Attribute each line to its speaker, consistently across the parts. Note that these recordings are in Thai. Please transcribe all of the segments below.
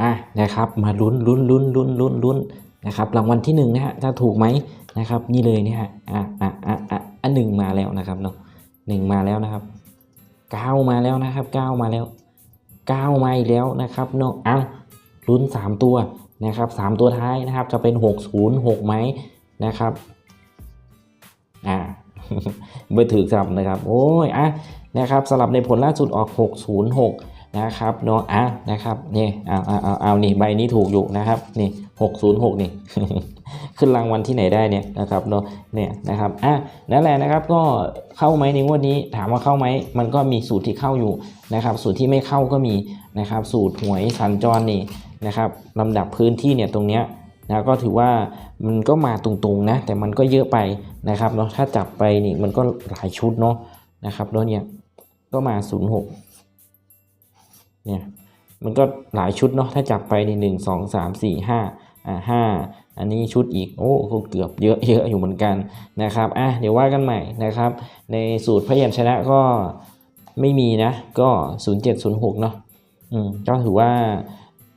Speaker 1: อะนะครับมาลุ้นลุ้นลุ้นลุ้นลุ้นลุ้นนะครับรางวัลที่หนึ่งนะฮะจะถูกไหมนะครับ นี่เลยเนี่ยฮะอะอะอะอะอันหนึ่งมาแล้วนะครับเนาะหนึ่งมาแล้วนะครับเก้ามาแล้วนะครับเก้ามาแล้วเก้ามาอีกแล้วนะครับเนาะเอ้าลุ้นสามตัวนะครับสามตัวท้ายนะครับ จะเป็นหกศูนย์หกไหมนะครับอ่าไม่ถือสับนะครับ โอ้ยอะนะครับสลับในผลล่าสุดออก 606 นะครับเนาะอะนะครับนี่เอาเอาเอาเอานี่ใบนี้ถูกอยู่นะครับนี่606นี่ขึ้นรางวัลที่ไหนได้เนี่ยนะครับเนาะเนี่ยนะครับอะนั่นแหละนะครับก็เข้าไหมในงวดนี้ถามว่าเข้าไหมมันก็มีสูตรที่เข้าอยู่นะครับ สูตรที่ไม่เข้าก็มีนะครับสูตรหวยสัญจรนี่นะครับลำดับพื้นที่เนี่ยตรงเนี้ยนะก็ถือว่ามันก็มาตรงๆนะแต่มันก็เยอะไปนะครับเนาะถ้าจับไปนี่มันก็หลายชุดเนาะนะครับแล้วเนี่ยก็มา 06 เนี่ยมันก็หลายชุดเนาะถ้าจับไปในหนึ่งสองสามสี่ห้าอ่าห้าอันนี้ชุดอีกโอ้ก็เกือบเยอะเยอะอยู่เหมือนกันนะครับอะเดี๋ยวว่ากันใหม่นะครับ ในสูตรพยัญชนะก็ไม่มีนะ ก็ 0706 เนาะอืมก็ถือว่า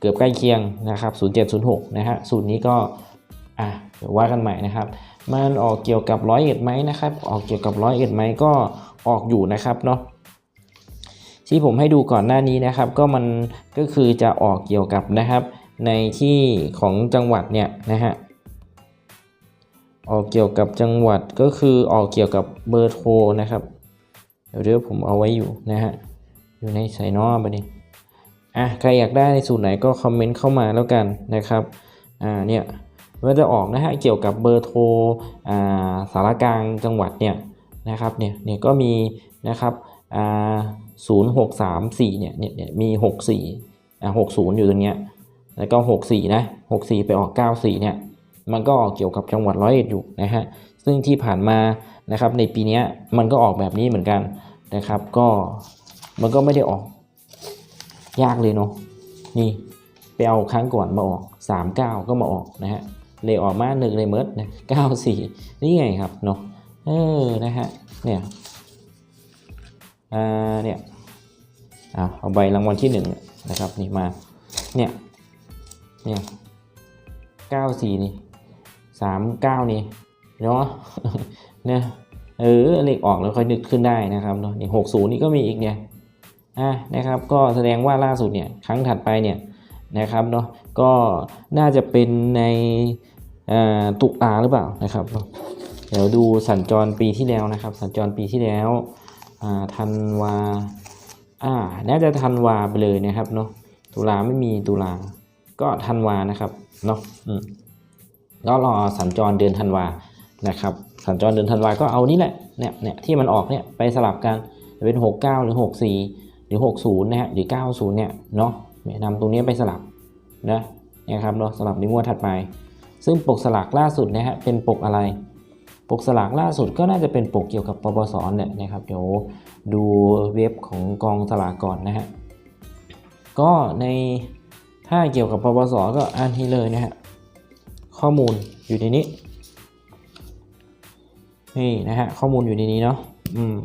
Speaker 1: เกือบใกล้เคียงนะครับ 0706 นะฮะสูตรนี้ก็อะเดี๋ยวว่ากันใหม่นะครับ มันออกเกี่ยวกับร้อยเอ็ดไหมนะครับ ออกเกี่ยวกับร้อยเอ็ดไหมก็ออกอยู่นะครับเนาะ ที่ผมให้ดูก่อนหน้านี้นะครับก็มันก็คือจะออกเกี่ยวกับนะครับ ในที่ของจังหวัดเนี่ยนะฮะออกเกี่ยวกับจังหวัดก็คือออกเกี่ยวกับเบอร์โทรนะครับ เดี๋ยวเดี๋ยวผมเอาไว้อยู่นะฮะอยู่ในสายนอบนี้อะใครอยากได้ในสูตรไหนก็คอมเมนต์เข้ามาแล้วกันนะครับอ่าเนี่ยมันจะออกนะฮะเกี่ยวกับเบอร์โทรอ่าสารกลางจังหวัดเนี่ยนะครับเนี่ยเนี่ยก็มีนะครับอ่า ศูนย์หกสามสี่เนี่ยเนี่ยเนี่ยมีหกสี่อ่าหกศูนย์อยู่ตรงเนี้ยแล้วก็หกสี่นะหกสี่ไปออกเก้าสี่เนี่ย มันก็ออกเกี่ยวกับจังหวัดร้อยเอ็ดอยู่นะฮะ ซึ่งที่ผ่านมานะครับในปีนี้มันก็ออกแบบนี้เหมือนกันนะครับ ก็มันก็ไม่ได้ออก ยากเลยเนาะ นี่ไปเอาครั้งก่อนมาออกสามเก้าก็มาออกนะฮะ เลยออกมาหนึ่งเลยเมิร์ดนะเก้าสี่นี่ไงครับเนาะ เออ นะฮะ เนี่ย เนี่ยเอาใบรางวัลที่หนึ่งนะครับนี่มาเนี่ยเนี่ยเก้าสี่นี่สามเก้านี่เนาะเนี่ยเออเลขออกแล้วค่อยนึกขึ้นได้นะครับเนาะนี่หกศูนย์นี่ก็มีอีกเนี่ยอะนะครับก็แสดงว่าล่าสุดเนี่ยครั้งถัดไปเนี่ยนะครับเนาะก็น่าจะเป็นในตุลาหรือเปล่านะครับ เดี๋ยวดูสัญจรปีที่แล้วนะครับ สัญจรปีที่แล้ว ธันวา อ่า น่าจะธันวาไปเลยนะครับเนาะ ตุลาไม่มีตุลา ก็ธันวานะครับเนาะอืมก็รอสัญจรเดือนธันวา นะครับ สัญจรเดือนธันวา ก็เอานี่แหละ เนี่ยเนี่ยที่มันออกเนี่ยไปสลับกัน จะเป็น 69 หรือ 64 หรือ 60 นะฮะ หรือ 90 เนี่ย เนาะเนี่ยนำตรงนี้ไปสลับนะนะครับเนาะสลับในงวดถัดไป ซึ่งปกสลากล่าสุดนะฮะ เป็นปกอะไร ปกสลากล่าสุดก็น่าจะเป็นปกเกี่ยวกับปปสเนี่ยนะครับ เดี๋ยวดูเว็บของกองสลากก่อนนะฮะก็ในถ้าเกี่ยวกับปปสก็อ่านที่เลยนะฮะข้อมูลอยู่ในนี้นี่นะฮะข้อมูลอยู่ในนี้เนาะอืม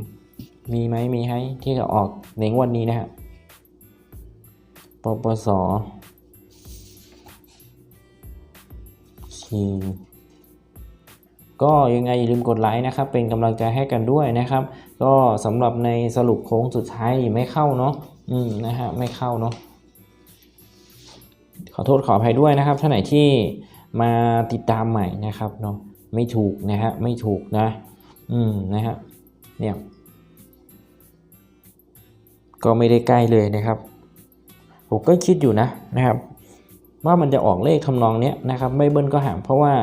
Speaker 1: มีไหมมีให้ที่จะออกในงวดนี้นะฮะปปสชิง ก็ยังไงอย่าลืมกดไลค์นะครับ เป็นกำลังใจให้กันด้วยนะครับ ก็สำหรับในสรุปโค้งสุดท้ายไม่เข้าเนาะอืมนะฮะไม่เข้าเนาะขอโทษขออภัยด้วยนะครับท่านไหนที่มาติดตามใหม่นะครับเนาะไม่ถูกนะฮะไม่ถูกนะ อืมนะฮะเนี่ยก็ไม่ได้ใกล้เลยนะครับผมก็คิดอยู่นะนะครับ ว่ามันจะออกเลขทำนองเนี้ยนะครับไม่เบิ้ลก็หามเพราะว่า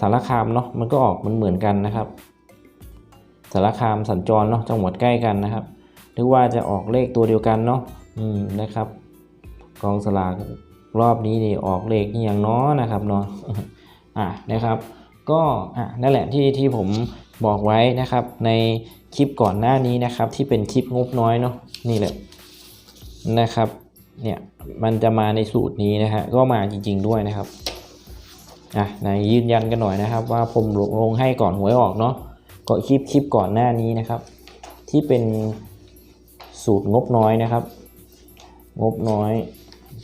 Speaker 1: สารคามเนาะมันก็ออกมันเหมือนกันนะครับ สารคามสัญจรเนาะจังหวัดใกล้กันนะครับหรือว่าจะออกเลขตัวเดียวกันเนาะอืมนะครับ กองสลากรอบนี้นี่ออกเลขนี่อย่างน้อนะครับเนาะอะนะครับ ก็อะนั่นแหละที่ที่ผมบอกไว้นะครับ ในคลิปก่อนหน้านี้นะครับ ที่เป็นคลิปงบน้อยเนาะนี่แหละนะครับเนี่ยมันจะมาในสูตรนี้นะฮะก็มาจริง ๆด้วยนะครับ อะไหนยืนยันกันหน่อยนะครับ ว่าผมลงลงให้ก่อนหวยออกเนาะก็คลิปคลิปก่อนหน้านี้นะครับ ที่เป็นสูตรงบน้อยนะครับ งบน้อย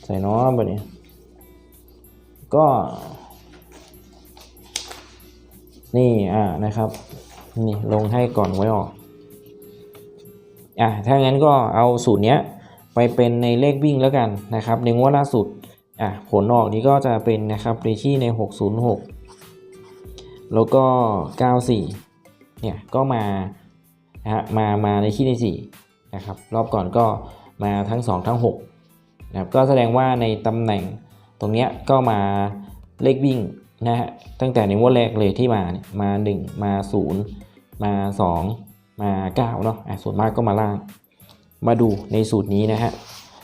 Speaker 1: ใส่น้อยแบบนี้ก็นี่อ่านะครับนี่ลงให้ก่อนไว้ออกอะถ้างั้นก็เอาสูตรเนี้ยไปเป็นในเลขวิ่งแล้วกันนะครับ ในงวดล่าสุด อะผลออกนี้ก็จะเป็นนะครับในที่ใน 606 แล้วก็ 94 เนี่ยก็มานะฮะมามาในที่ใน4นะครับรอบก่อนก็มาทั้ง 2 ทั้ง6นะครับก็แสดงว่าในตำแหน่งตรงเนี้ยก็มาเลขวิ่งนะฮะตั้งแต่ในงวดแรกเลยที่มาเนี่ยมา 1 มา 0 มา 2 มา9เนาะอะส่วนมากก็มาล่าง มาดูในสูตรนี้นะฮะ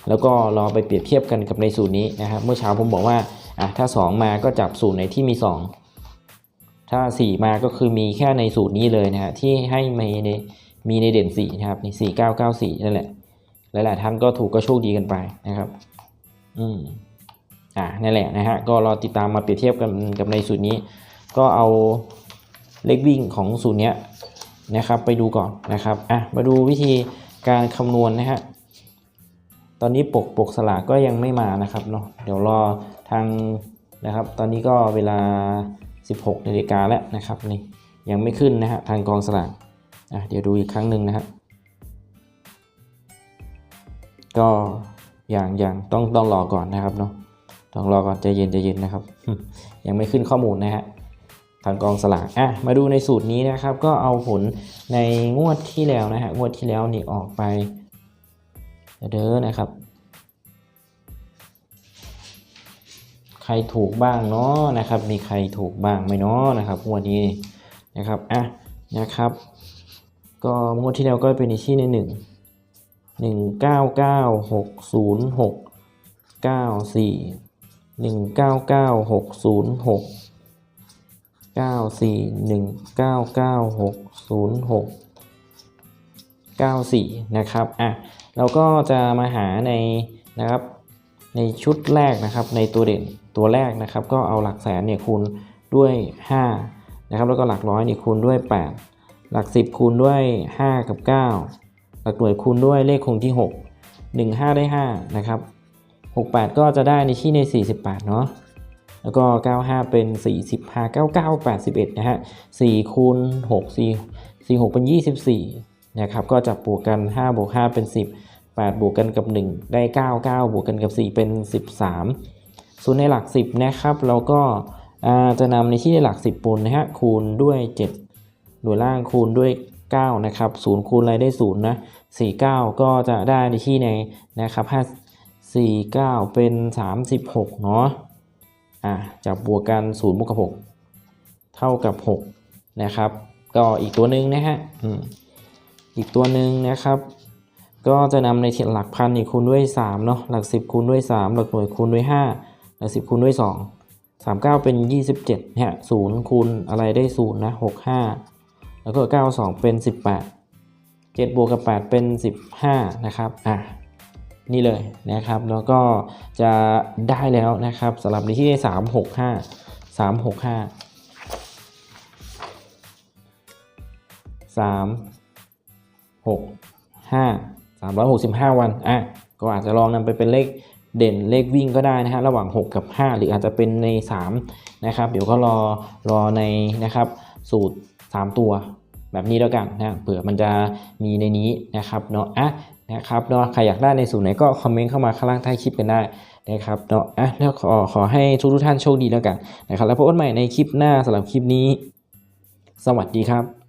Speaker 1: แล้วก็ลองไปเปรียบเทียบกันกับในสูตรนี้นะครับเมื่อเช้าผมบอกว่าอะถ้า 2 มาก็จับสูตรไหนที่มี 2 ถ้า 4 มาก็คือมีแค่ในสูตรนี้เลยนะฮะที่ให้มีในมีในเด่น4นะครับใน4 9 9 4 นั่นแหละหลายๆท่านก็ถูกก็โชคดีกันไปนะครับ อืมอะนั่นแหละนะฮะก็รอติดตามมาเปรียบเทียบกันกับในสูตรนี้ ก็เอาเลขวิ่งของสูตรเนี้ยนะครับ ไปดูก่อนนะครับอะมาดูวิธีการคำนวณนะฮะ ตอนนี้ปกปกสลากก็ยังไม่มานะครับเนาะเดี๋ยวรอทางนะครับ ตอนนี้ก็เวลา 16นาฬิกาแล้วนะครับนี่ยังไม่ขึ้นนะฮะทางกองสลากอะเดี๋ยวดูอีกครั้งหนึ่งนะฮะก็อย่างอย่างต้องต้องรอก่อนนะครับเนาะต้องรอก่อนใจเย็นใจเย็นนะครับ ยังไม่ขึ้นข้อมูลนะฮะทางกองสลากอะมาดูในสูตรนี้นะครับ ก็เอาผลในงวดที่แล้วนะฮะงวดที่แล้วนี่ออกไป เด้อนะครับ ใครถูกบ้างเนาะนะครับ มีใครถูกบ้างไหมเนาะนะครับงวดนี้นะครับอะนะครับ ก็งวดที่แล้วก็เป็นในที่ในหนึ่งหนึ่งเก้าเก้าหกศูนย์หกเก้าสี่หนึ่งเก้าเก้าหกศูนย์หกเก้าสี่หนึ่งเก้าเก้าหกศูนย์หกเก้าสี่นะครับอะ เราก็จะมาหาในนะครับในชุดแรกนะครับในตัวเด่นตัวแรกนะครับ ก็เอาหลักแสนเนี่ยคูณด้วย5นะครับแล้วก็หลักร้อยเนี่ยคูณด้วย 8 หลัก 10 คูณด้วย 5 กับ 9 หลักหน่วยคูณด้วยเลขคงที่ 6 1 5 ได้5นะครับ68 ก็จะได้ในที่ใน 48 เนาะแล้วก็ 95 เป็น 45 99 81 นะฮะ4คูณ6 4 4 6 เป็น 24 นะครับก็จับบวกกัน5บวก5เป็น 10 8 บวกกันกับ 1 ได้ 9 9 บวกกันกับ 4 เป็น 13 ส่วนในหลัก 10 นะครับ เราก็จะนำในที่ในหลัก 10ปูนนะฮะคูณด้วย 7 หน่วยล่างคูณด้วย 9 นะครับ0คูณอะไรได้0นะ49 ก็จะได้ในที่ในนะครับ5 49 เป็น 36 เนาะอะจับบวกกัน0บวกกับ 6 เท่ากับ 6 นะครับ ก็อีกตัวหนึ่งนะฮะอืม อีกตัวหนึ่งนะครับ ก็จะนำในหลักพันอีกคูณด้วย3เนาะหลัก 10คูณด้วย 3 หลักหน่วยคูณด้วย 5 หลัก 10คูณด้วย 2 39 เป็น 27เนี่ย0คูณอะไรได้0นะ65 แล้วก็ 92 เป็น 18 7บวกกับ 8 เป็น 15 นะครับอะนี่เลยนะครับแล้วก็จะได้แล้วนะครับสำหรับในที่ได้365 365 3 6 5 365 วันอะก็อาจจะลองนำไปเป็นเลขเด่นเลขวิ่งก็ได้นะฮะระหว่าง 6 กับ 5 หรืออาจจะเป็นใน3นะครับเดี๋ยวก็รอรอในนะครับสูตร 3 ตัวแบบนี้แล้วกันนะเผื่อมันจะมีในนี้นะครับเนาะอะนะครับเนาะใครอยากได้ในสูตรไหนก็คอมเมนต์เข้ามาข้างล่างใต้คลิปกันได้นะครับเนาะอะแล้วขอขอให้ทุกทุกท่านโชคดีแล้วกันนะครับแล้วพบกันใหม่ในคลิปหน้าสำหรับคลิปนี้ สวัสดีครับ